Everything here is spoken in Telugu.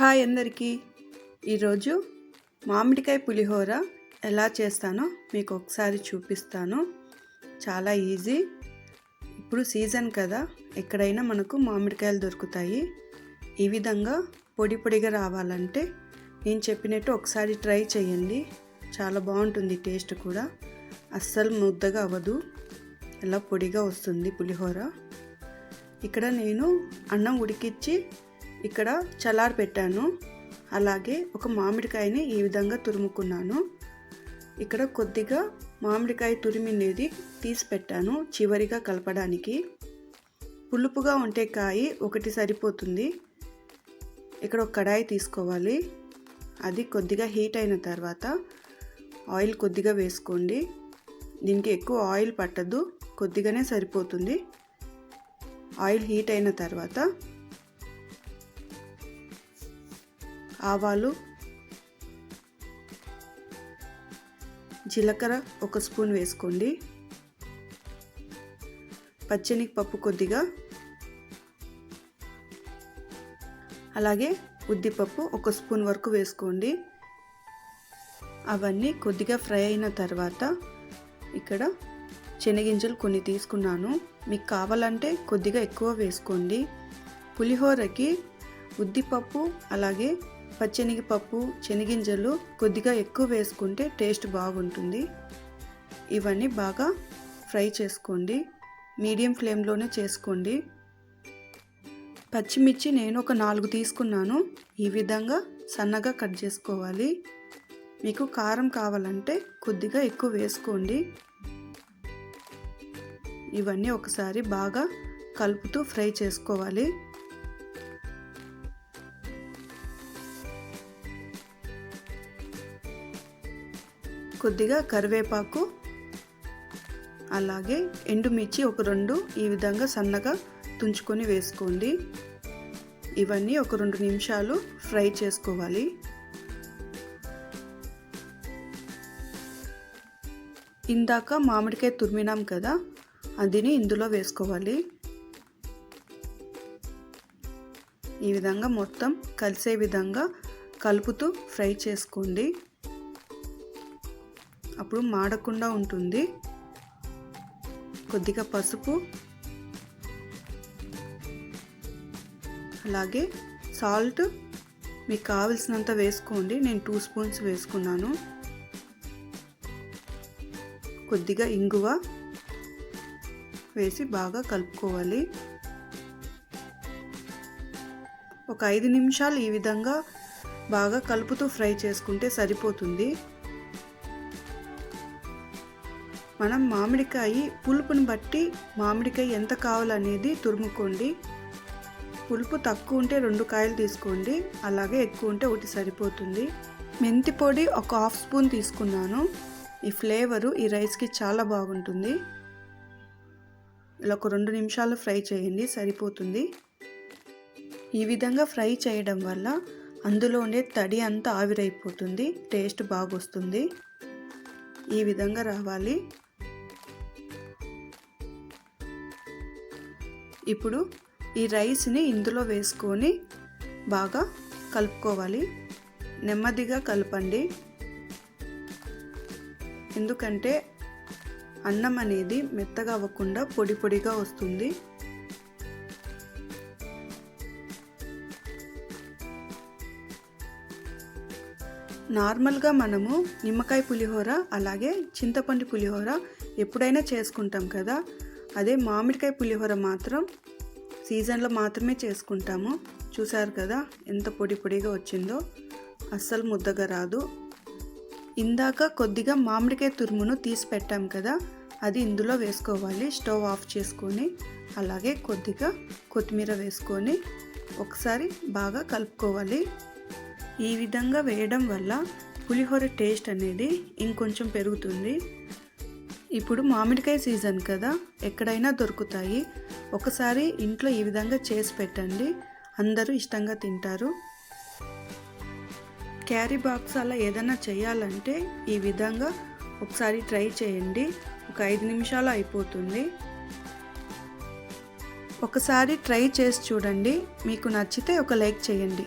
హాయ్ అందరికీ. ఈరోజు మామిడికాయ పులిహోర ఎలా చేస్తానో మీకు ఒకసారి చూపిస్తాను. చాలా ఈజీ. ఇప్పుడు సీజన్ కదా ఎక్కడైనా మనకు మామిడికాయలు దొరుకుతాయి. ఈ విధంగా పొడి పొడిగా రావాలంటే నేను చెప్పినట్టు ఒకసారి ట్రై చేయండి. చాలా బాగుంటుంది టేస్ట్ కూడా. అస్సలు ముద్దగా అవ్వదు. ఎలా పొడిగా వస్తుంది పులిహోర. ఇక్కడ నేను అన్నం ఉడికిచ్చి ఇక్కడ చలార్ పెట్టాను. అలాగే ఒక మామిడికాయని ఈ విధంగా తురుముకున్నాను. ఇక్కడ కొద్దిగా మామిడికాయ తురిమినేది తీసి పెట్టాను చివరిగా కలపడానికి. పులుపుగా ఉంటే కాయి ఒకటి సరిపోతుంది. ఇక్కడ ఒక కడాయి తీసుకోవాలి. అది కొద్దిగా హీట్ అయిన తర్వాత ఆయిల్ కొద్దిగా వేసుకోండి. దీనికి ఎక్కువ ఆయిల్ పట్టదు కొద్దిగానే సరిపోతుంది. ఆయిల్ హీట్ అయిన తర్వాత ఆవాలు జీలకర్ర ఒక స్పూన్ వేసుకోండి. పప్పు కొద్దిగా. అలాగే ఉద్దిపప్పు ఒక స్పూన్ వరకు వేసుకోండి. అవన్నీ కొద్దిగా ఫ్రై అయిన తర్వాత ఇక్కడ శనగింజలు కొన్ని తీసుకున్నాను. మీకు కావాలంటే కొద్దిగా ఎక్కువ వేసుకోండి. పులిహోరకి ఉద్దిపప్పు అలాగే పచ్చెనగపప్పు శనగింజలు కొద్దిగా ఎక్కువ వేసుకుంటే టేస్ట్ బాగుంటుంది. ఇవన్నీ బాగా ఫ్రై చేసుకోండి. మీడియం ఫ్లేమ్లోనే చేసుకోండి. పచ్చిమిర్చి నేను ఒక నాలుగు తీసుకున్నాను. ఈ విధంగా సన్నగా కట్ చేసుకోవాలి. మీకు కారం కావాలంటే కొద్దిగా ఎక్కువ వేసుకోండి. ఇవన్నీ ఒకసారి బాగా కలుపుతూ ఫ్రై చేసుకోవాలి. కొద్దిగా కరివేపాకు అలాగే ఎండుమిర్చి ఒక రెండు ఈ విధంగా సన్నగా తుంచుకొని వేసుకోండి. ఇవన్నీ ఒక రెండు నిమిషాలు ఫ్రై చేసుకోవాలి. ఇందాక మామిడికాయ తురిమినాం కదా అదిని ఇందులో వేసుకోవాలి. ఈ విధంగా మొత్తం కలిసే విధంగా కలుపుతూ ఫ్రై చేసుకోండి. అప్పుడు మాడకుండా ఉంటుంది. కొద్దిగా పసుపు అలాగే సాల్ట్ మీకు కావలసినంత వేసుకోండి. నేను టూ స్పూన్స్ వేసుకున్నాను. కొద్దిగా ఇంగువ వేసి బాగా కలుపుకోవాలి. ఒక ఐదు నిమిషాలు ఈ విధంగా బాగా కలుపుతూ ఫ్రై చేసుకుంటే సరిపోతుంది. మనం మామిడికాయ పులుపుని బట్టి మామిడికాయ ఎంత కావాలనేది తురుముకోండి. పులుపు తక్కువ ఉంటే రెండు కాయలు తీసుకోండి. అలాగే ఎక్కువ ఉంటే ఒకటి సరిపోతుంది. మెంతి పొడి ఒక హాఫ్ స్పూన్ తీసుకున్నాను. ఈ ఫ్లేవరు ఈ రైస్కి చాలా బాగుంటుంది. ఇలా ఒక రెండు నిమిషాలు ఫ్రై చేయండి సరిపోతుంది. ఈ విధంగా ఫ్రై చేయడం వల్ల అందులో ఉండే తడి అంతా ఆవిరైపోతుంది టేస్ట్ బాగొస్తుంది. ఈ విధంగా రావాలి. ఇప్పుడు ఈ రైస్ని ఇందులో వేసుకొని బాగా కలుపుకోవాలి. నెమ్మదిగా కలపండి. ఎందుకంటే అన్నం అనేది మెత్తగా అవ్వకుండా పొడి పొడిగా వస్తుంది. నార్మల్గా మనము నిమ్మకాయ పులిహోర అలాగే చింతపండు పులిహోర ఎప్పుడైనా చేసుకుంటాం కదా. అదే మామిడికాయ పులిహోర మాత్రం సీజన్లో మాత్రమే చేసుకుంటాము. చూసారు కదా ఎంత పొడి పొడిగా వచ్చిందో. అస్సలు ముద్దగా రాదు. ఇందాక కొద్దిగా మామిడికాయ తురుమును తీసి పెట్టాం కదా అది ఇందులో వేసుకోవాలి. స్టవ్ ఆఫ్ చేసుకొని అలాగే కొద్దిగా కొత్తిమీర వేసుకొని ఒకసారి బాగా కలుపుకోవాలి. ఈ విధంగా వేయడం వల్ల పులిహోర టేస్ట్ అనేది ఇంకొంచెం పెరుగుతుంది. ఇప్పుడు మామిడికాయ సీజన్ కదా ఎక్కడైనా దొరుకుతాయి. ఒకసారి ఇంట్లో ఈ విధంగా చేసి పెట్టండి. అందరూ ఇష్టంగా తింటారు. క్యారీ బాక్స్ అలా ఏదైనా చేయాలంటే ఈ విధంగా ఒకసారి ట్రై చేయండి. ఒక ఐదు నిమిషాలు అయిపోతుంది. ఒకసారి ట్రై చేసి చూడండి. మీకు నచ్చితే ఒక లైక్ చేయండి.